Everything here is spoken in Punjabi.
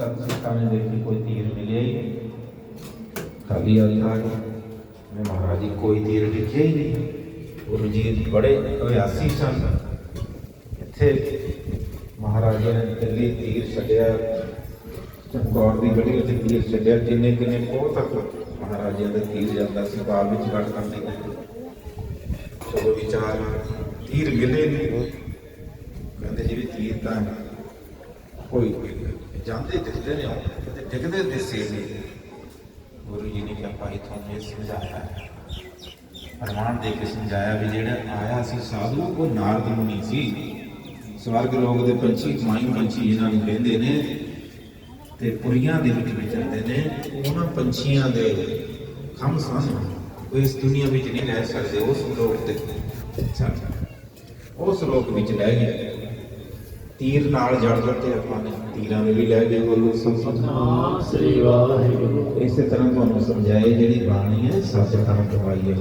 ਸਿੱਖਾਂ ਨੇ ਦੇਖੀ ਕੋਈ ਤੀਰ ਮਿਲਿਆ ਹੀ ਨਹੀਂ। ਖਾਲੀ ਹੱਥ ਆ ਗਏ ਮੈਂ ਮਹਾਰਾਜ ਜੀ, ਕੋਈ ਤੀਰ ਹੀ ਨਹੀਂ। ਗੁਰੂ ਜੀ ਬੜੇ ਅਭਿਆਸੀ ਸਨ। ਇੱਥੇ ਮਹਾਰਾਜਾ ਨੇ ਦਿੱਲੀ ਤੀਰ ਛੱਡਿਆ, ਚਮਕੌਰ ਦੀ ਗੜੀ ਵਿੱਚ ਤੀਰ ਛੱਡਿਆ ਕਿੰਨੇ ਕਿੰਨੇ ਕੋਹ ਤੱਕ ਮਹਾਰਾਜਾ ਦਾ ਤੀਰ ਜਾਂਦਾ ਸੀ ਬਾਗ ਵਿੱਚ ਕੱਟ ਕਰਦੇ ਚਲੋ ਵਿਚਾਰ ਤੀਰ ਮਿਲੇ ਨਹੀਂ, ਕਹਿੰਦੇ ਜੀ ਵੀ ਤੀਰ ਤਾਂ ਕੋਈ ਜਾਂਦੇ ਦਿਖਦੇ ਨੇ ਤੇ ਦਿਖਦੇ ਦਿਸੇ ਨਹੀਂ ਗੁਰੂ ਜੀ ਨੇ ਕਿਹਾ, ਭਾਈ ਇਹ ਸਮਝਾਇਆ ਪ੍ਰਮਾਣ ਦੇ ਕੇ ਸਮਝਾਇਆ ਵੀ ਜਿਹੜਾ ਆਇਆ ਸੀ ਸਾਧੂ, ਉਹ ਨਾਰਦ ਮੁਨੀ ਸੀ। ਸਵਰਗ ਲੋਕ ਦੇ ਪੰਛੀ, ਮਾਈ ਪੰਛੀ ਇਹਨਾਂ ਨੂੰ ਕਹਿੰਦੇ ਨੇ ਤੇ ਪੁਰੀਆਂ ਦੇ ਵਿੱਚ ਵਿਚਰਦੇ ਨੇ। ਉਹਨਾਂ ਪੰਛੀਆਂ ਦੇ ਖੰਭ ਸਨ ਉਹ ਇਸ ਦੁਨੀਆ ਵਿੱਚ ਨਹੀਂ ਰਹਿ ਸਕਦੇ। ਉਸ ਲੋਕ ਤੇ ਸਨ ਉਸ ਵਿੱਚ ਰਹਿ ਗਏ। ਤੀਰ ਨਾਲ ਜੜ ਦਿੱਤੇ ਆਪਾਂ ਨੇ ਤੀਰਾਂ ਨੂੰ ਵੀ ਲੈ ਗਏ ਗੁਰੂ ਸੰਸਦ ਸ੍ਰੀ ਵਾਹਿਗੁਰੂ। ਇਸੇ ਤਰ੍ਹਾਂ ਤੁਹਾਨੂੰ ਸਮਝਾਏ ਜਿਹੜੀ ਬਾਣੀ ਹੈ ਸੱਚ ਤਾਂ ਕਹਾਈ ਹੈ।